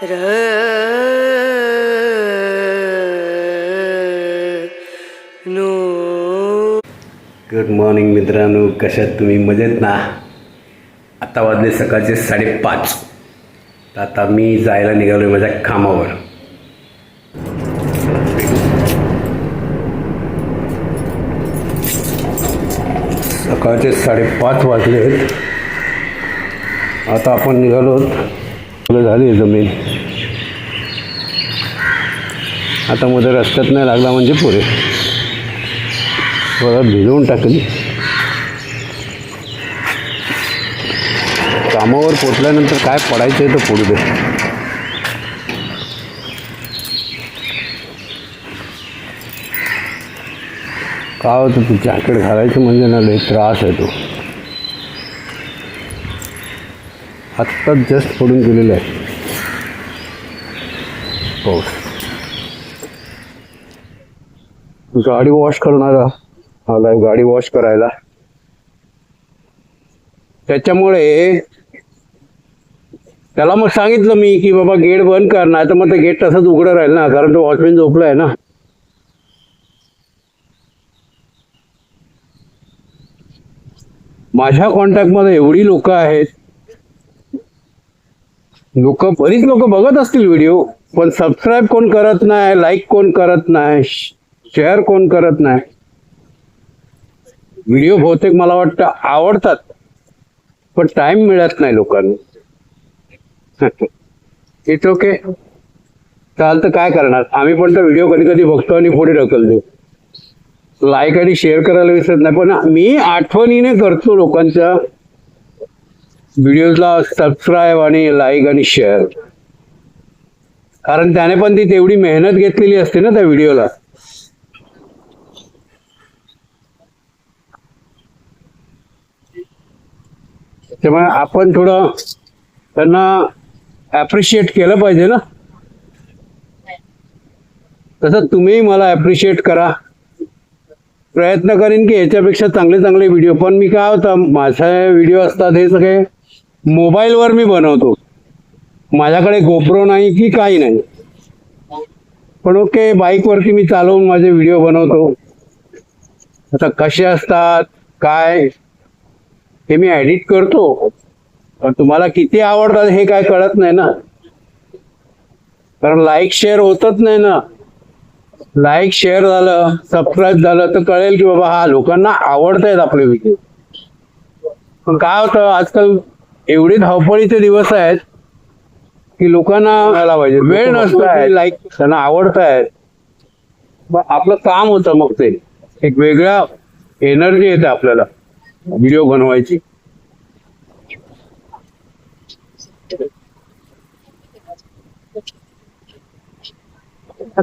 No good morning मित्रांनो. कशात तुम्ही? मजेत ना? आता वाजले सकाळचे साडेपाच. तर आता मी जायला निघालो आहे माझ्या कामावर. सकाळचे साडेपाच वाजले आहेत आता आपण निघालो. फुलं झाली जमीन. आता मध्ये रस्त्यात नाही लागला म्हणजे पुरे. परत भिजवून टाकली. कामावर पोचल्यानंतर काय पडायचं आहे तर पडू दे. काय होतं तू जॅकेट घालायचं म्हणजे ना लई त्रास आहे तो. आत्ताच जस्ट पडून गेलेला आहे. पाऊस. गाडी वॉश करणारा आलाय गाडी वॉश करायला. त्याच्यामुळे त्याला मग सांगितलं मी की बाबा गेट बंद कर नाही तर मग ते गेट तसंच उघडं राहील ना कारण तो वॉचमॅन झोपला आहे ना. माझ्या कॉन्टॅक्टमध्ये एवढी लोक आहेत. लोक बरीच लोक बघत असतील व्हिडिओ पण सबस्क्राईब कोण करत नाही लाईक कोण करत नाही शेअर कोण करत नाही. व्हिडिओ बहुतेक मला वाटतं आवडतात पण टाइम मिळत नाही लोकांना. इट्स ओके चालतं काय करणार? आम्ही पण तर व्हिडिओ कधी कधी बघतो आणि पुढे ढकलतो. लाईक आणि शेअर करायला विसरत नाही पण मी आठवणीने करतो लोकांच्या व्हिडिओजला सबस्क्राईब आणि लाईक आणि शेअर कारण त्याने पण ती तेवढी मेहनत घेतलेली असते ना त्या व्हिडिओला त्यामुळे आपण थोडं त्यांना ॲप्रिशिएट केलं पाहिजे ना. तसं तुम्ही मला ॲप्रिशिएट करा. प्रयत्न करीन की याच्यापेक्षा चांगले चांगले व्हिडिओ पण मी काय होतं माझे व्हिडिओ असतात हे सगळे मोबाईलवर मी बनवतो. माझ्याकडे गोप्रो नाही की काही नाही. पण ओके बाईकवरती मी चालवून माझे व्हिडिओ बनवतो. आता कसे असतात काय हे मी एडिट करतो. पण तुम्हाला किती आवडतात हे काय कळत नाही ना. कारण लाईक शेअर होतच नाही ना. लाईक शेअर झालं सबस्क्राईब झालं तर कळेल की बाबा हा लोकांना आवडत आहेत आपले व्हिडिओ पण काय होतं आजकाल एवढे धावपळीचे दिवस आहेत की लोकांना पाहिजे. वेळ नसतो लाईक त्यांना आवडत आहेत मग आपलं काम होतं मग ते. एक वेगळ्या एनर्जी येते आपल्याला. व्हिडिओ बनवायची.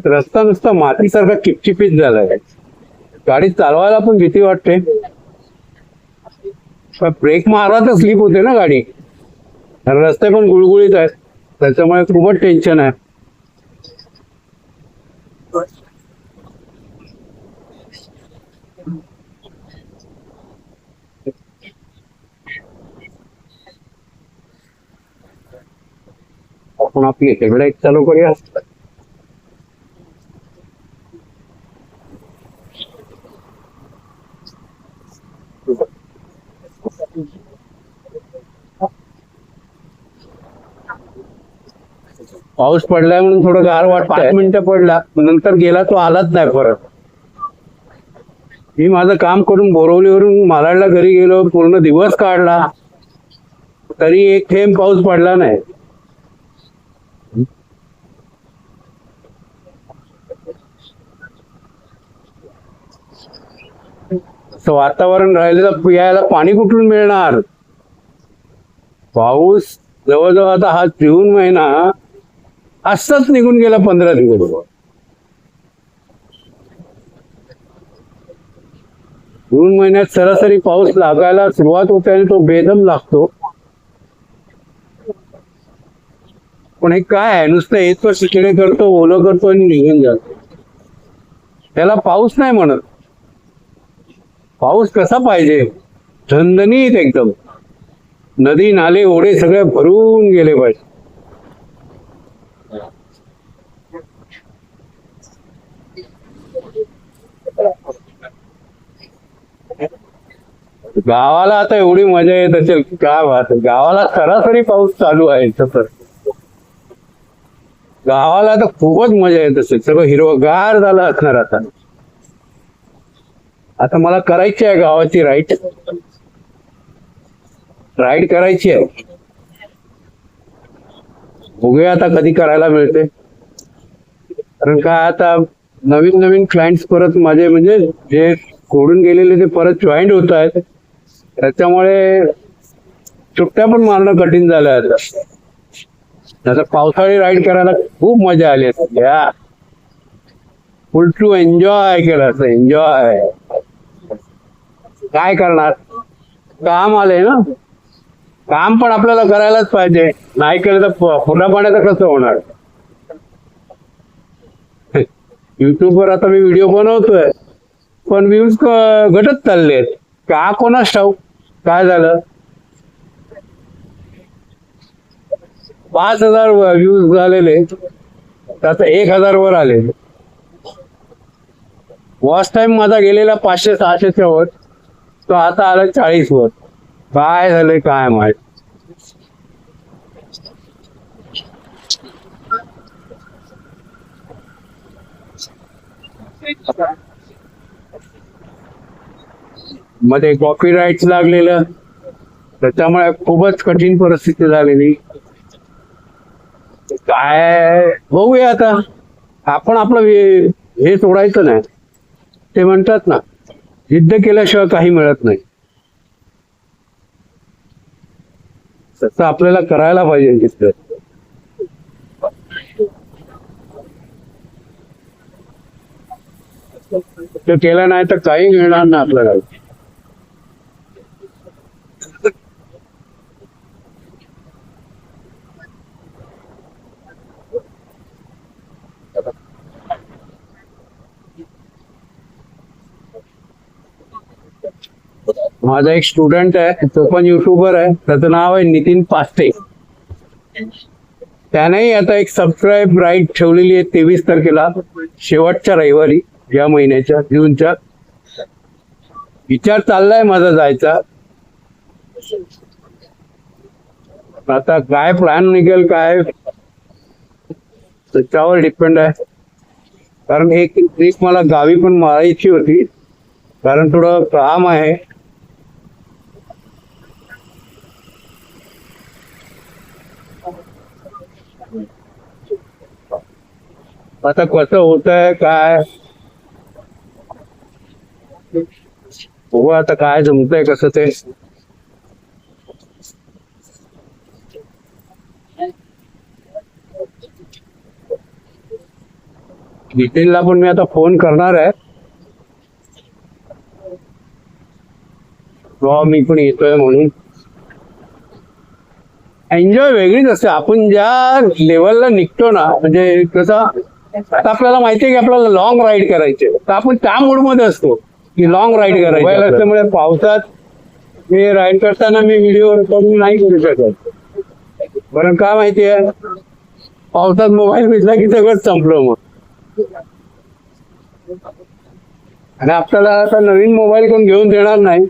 रस्ता नुसता मातीसारखा किपचिपीत झालाय. गाडी चालवायला पण भीती वाटते. पण ब्रेक मारा तर स्लिप होते ना गाडी. रस्ते पण गुळगुळीत आहेत. त्याच्यामुळे खूपच टेन्शन आहे. आपण आपली हेडलाईट चालू करूया. पाऊस पडलाय म्हणून थोडं गार वाटत पाच मिनिटं पडला नंतर गेला तो आलाच नाही परत. मी माझं काम करून बोरवलीवरून मालाडला घरी गेलो पूर्ण दिवस काढला. तरी एक थेंब पाऊस पडला नाही. असं वातावरण तर पियायला पाणी कुठून मिळणार? पाऊस जवळजवळ आता हा जून महिना असंच निघून गेला पंधरा दिवस. जून महिन्यात सरासरी पाऊस लागायला सुरुवात होते आणि तो बेदम लागतो. पण हे काय आहे? नुसतं येतो शिकणे करतो ओलं करतो आणि निघून जातो. त्याला पाऊस नाही म्हणत. पाऊस कसा पाहिजे? झणझणीत एकदम. नदी नाले ओढे सगळे भरून गेले पाहिजे. गावाला आता एवढी मजा येत असेल काय वाट गावाला सरासरी पाऊस चालू आहे तर. गावाला आता खूपच मजा येत असेल. सगळं हिरवगार झालं असणार आता. आता मला करायची आहे गावाची राईट राईड करायची आहे. बघूया आता कधी करायला मिळते. कारण काय आता नवीन नवीन क्लायंट्स परत माझे म्हणजे जे सोडून गेलेले ते परत जॉईंट होत आहेत. त्याच्यामुळे सुट्ट्या पण मारणं कठीण झालं आता. आता पावसाळी राईड करायला खूप मजा आली असते या. फुल टू एन्जॉय केलं असं एन्जॉय काय करणार? काम आलंय ना? काम पण आपल्याला करायलाच पाहिजे. नाही केलं तर पुन्हा पाण्याचं कसं होणार? युट्यूबवर आता मी व्हिडिओ बनवतोय पण व्ह्यूज घटत चाललेत. का कोणास ठाऊ काय झालं? पाच हजार व्ह्यूज झालेले. तर आता एक हजार वर आले. वॉच टाइम माझा गेलेला पाचशे सहाशेच्या वर तो आता आला चाळीस वर काय झालंय काय माहीत? मध्ये कॉपी राईट लागलेलं. त्याच्यामुळे खूपच कठीण परिस्थिती झालेली. काय बघूया आता. आपण आपलं हे सोडायचं नाही. ते म्हणतात ना जिद्द केल्याशिवाय काही मिळत नाही. तसं आपल्याला करायला पाहिजे जिद्द ते केलं नाही तर काही मिळणार नाही आपल्याला. माझा एक स्टुडंट आहे तो पण युट्यूबर आहे. त्याचं नाव आहे नितीन पास्टे. त्यानेही आता एक सबस्क्राईब राईट ठेवलेली आहे तेवीस तारखेला शेवटच्या रविवारी या महिन्याच्या जूनच्या. विचार चाललाय माझा जायचा. आता काय प्लॅन निघेल काय? त्याच्यावर डिपेंड आहे. कारण एक ट्रिप मला गावी पण मारायची होती. कारण थोडं काम आहे. आता कसं होत आहे काय? हो आता काय जमतंय कसं ते. नितीनला पण मी आता फोन करणार आहे. हो, मी पण येतोय म्हणून. एन्जॉय वेगळीच असते. आपण ज्या लेवलला निघतो ना म्हणजे कसं आता आपल्याला माहिती आहे की आपल्याला लॉंग राईड करायचे तर आपण त्या मूडमध्ये असतो की लॉंग राईड करायची मोबाईल असल्यामुळे पावसात मी राईड करताना मी व्हिडिओ रेकॉर्डिंग नाही करू शकत. बरं का माहिती आहे पावसात मोबाईल भिजला की सगळं संपलं मग. आणि आपल्याला आता नवीन मोबाईल कोण घेऊन देणार नाही.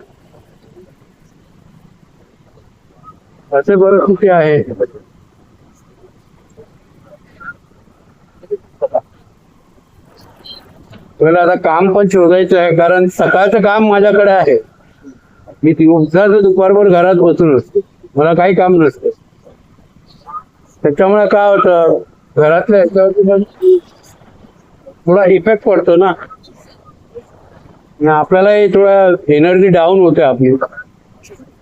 असे परिस्थिती आहे. तुला आता काम पण शोधायचं आहे कारण सकाळचं काम माझ्याकडे आहे. मी दिवसाचं दुपारभर घरात बसून असतो. मला काही काम नसतं. त्याच्यामुळे काय होतं घरातल्या ह्याच्यावरती थोडा इफेक्ट पडतो ना. आपल्यालाही थोडा एनर्जी डाऊन होते आपली.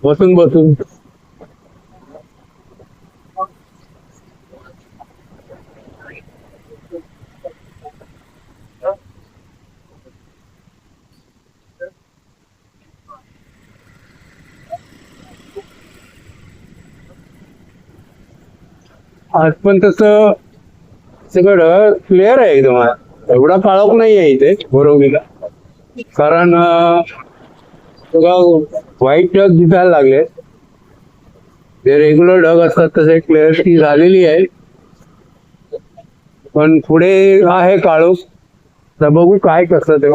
बसून बसून. आज पण तसं सगळं क्लिअर आहे एकदम. एवढा काळोख नाही आहे इथे बोरवलीला कारण सगळं व्हाईट ढग दिसायला लागले. जे रेग्युलर ढग असतात तसे क्लिअरिटी झालेली आहे. पण पुढे आहे काळोख तर बघू काय कसं ते.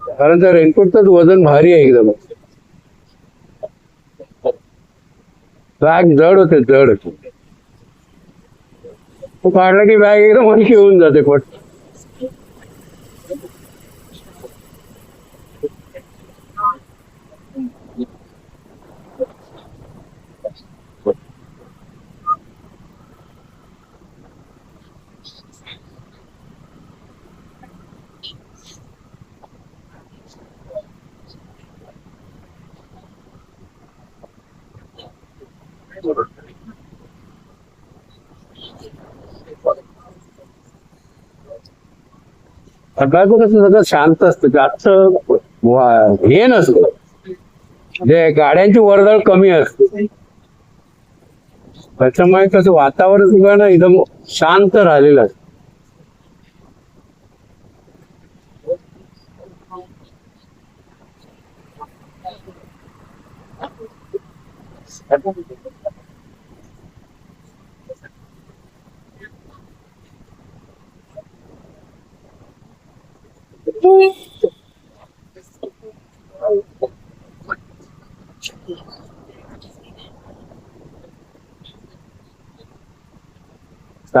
कारण त्या रेनकोटच वजन भारी आहे एकदम. बॅग जड होते जड होते. काढला की बॅग एकदम हलकी होऊन जाते पट सकाळचं कसं सगळं शांत असतं जास्त वा- हे नसतं. जे गाड्यांची वर्दळ कमी असते. त्याच्यामुळे कसं वातावरण सुद्धा ना एकदम शांत राहिलेलं असतं.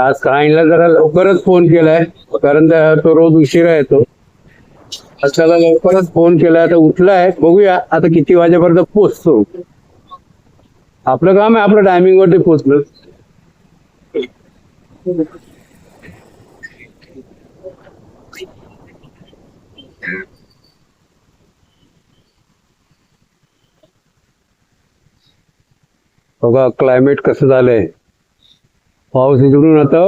आज काहींना जरा लवकरच फोन केलाय कारण त्या- तो रोज उशिरा येतो. आज त्याला लवकरच फोन केलाय आता उठलाय. बघूया आता किती वाजेपर्यंत पोचतो आपलं काम आहे आपलं टायमिंग वरती पोचलं बघा क्लायमेट कसं झालंय. पाऊस इकडून आता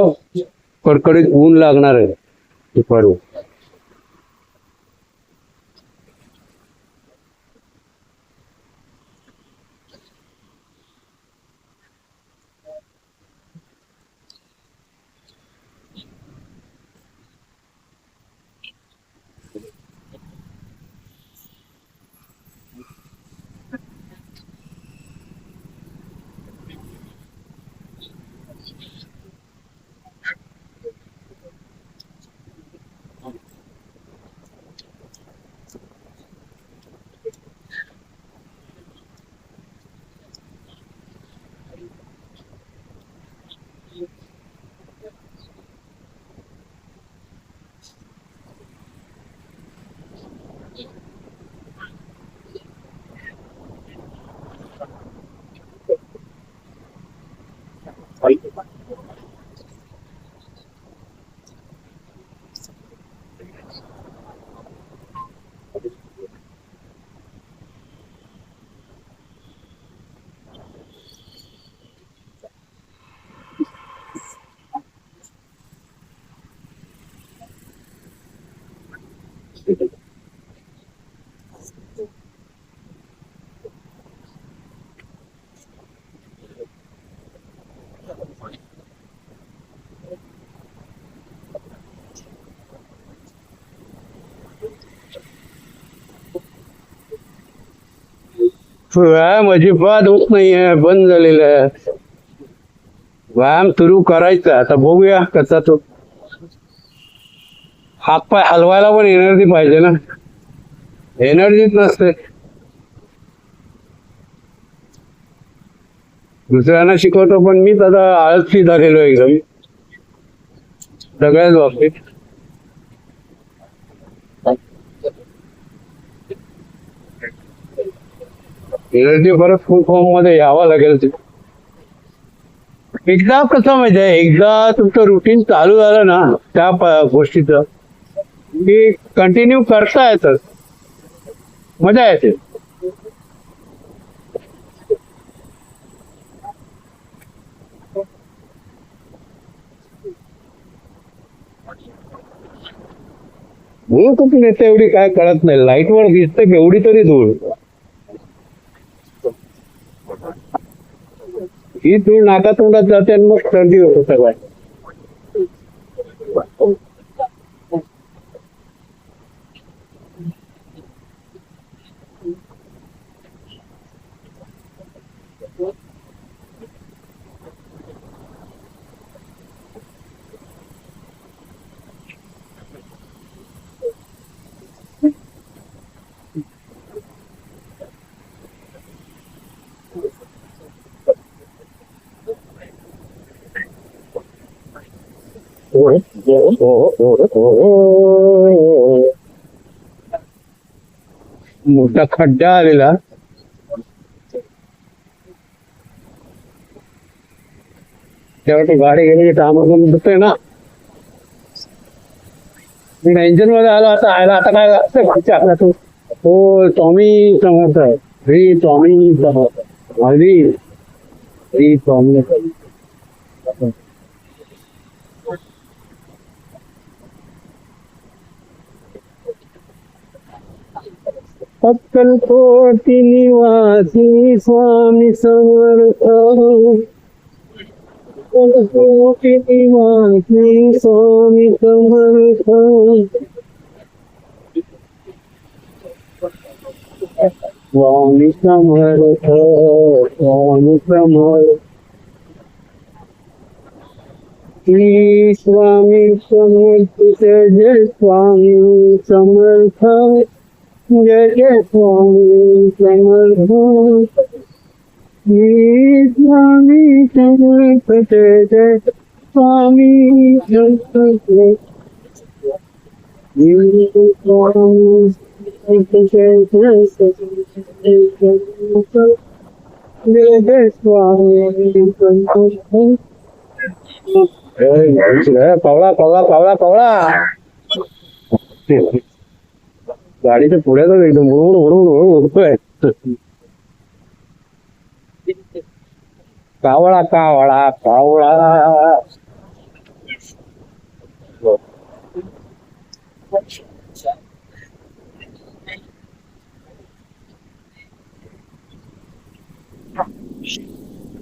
कडकडीत ऊन लागणार आहे दुपारून व्यायाम अजिबात होत नाहीये बंद झालेला आहे. व्यायाम सुरू करायचा आता बघूया कसा तो. हातपाय हलवायला पण एनर्जी पाहिजे ना. एनर्जीच नसते. दुसऱ्यांना शिकवतो पण मीच आता आळसी झालेलो आहे एकदम सगळ्याच बाबतीत. एनर्जी परत फुल फॉर्ममध्ये यावं लागेल ते. एकदा कसं माहिती आहे एकदा तुमचं रुटीन चालू झालं ना त्या प- गोष्टीचं की कंटिन्यू करता येतं. मजा येते. धूळ कुठून येते एवढी काय कळत नाही. लाईटवर दिसते एवढी तरी धूळ. ही धूळ नाकातोंडात जाते आणि मग सर्दी होतो सगळ्या मोठा खड्डा आलेला. त्यावरती गाडी गेली त्यामधून दिसतोय ना. मी टेन्शनमध्ये आलो आता आयला आता काय असतं पुढच्या आपल्या तू हो टॉमी समर्थ आहे. श्री टॉमी समर्थ हरी श्री टॉमी समर्थ निवासी स्वामी समर्थ। अक्कलकोटी निवासी स्वामी समर्थ। स्वामी समर्थ स्वामी समर्थ। श्री स्वामी समर्थ जय जय स्वामी समर्थ। जय जय स्वामी समर्थ श्री स्वामी समर्थ जय जय स्वामी समर्थ जय स्वामी जय जय स्वामी कवळा कवळा कवळा कवळा गाडीच्या पुढ्यातच एकदम उडून उडून उडून उडतोय कावळा कावळा कावळा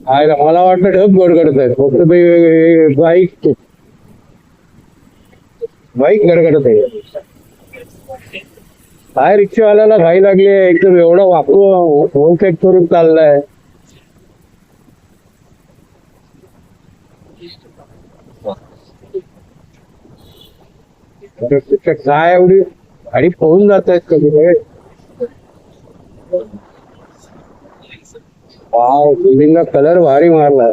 आहे का? मला वाटतं ढग गडगडत आहेत फक्त ते बाईक बाईक गडगडत आहे काय रिक्षावाल्याला घाई लागली आहे. एकदम एवढा वापरू फोन करून चाललाय. काय एवढी गाडी पळून जात आहेत कधी वाव बिल्डिंगला कलर भारी मारला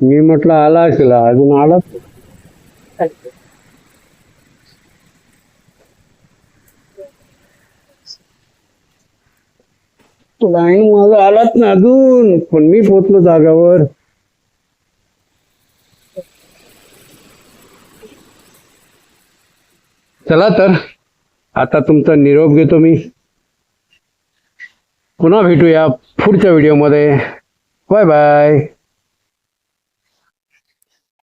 मी म्हटलं आला असेल अजून आला? नाही. माझा आलाच ना अजून पण मी पोचलो जागावर. चला तर आता तुमचा निरोप घेतो मी. पुन्हा भेटूया पुढच्या व्हिडिओमध्ये. Bye bye.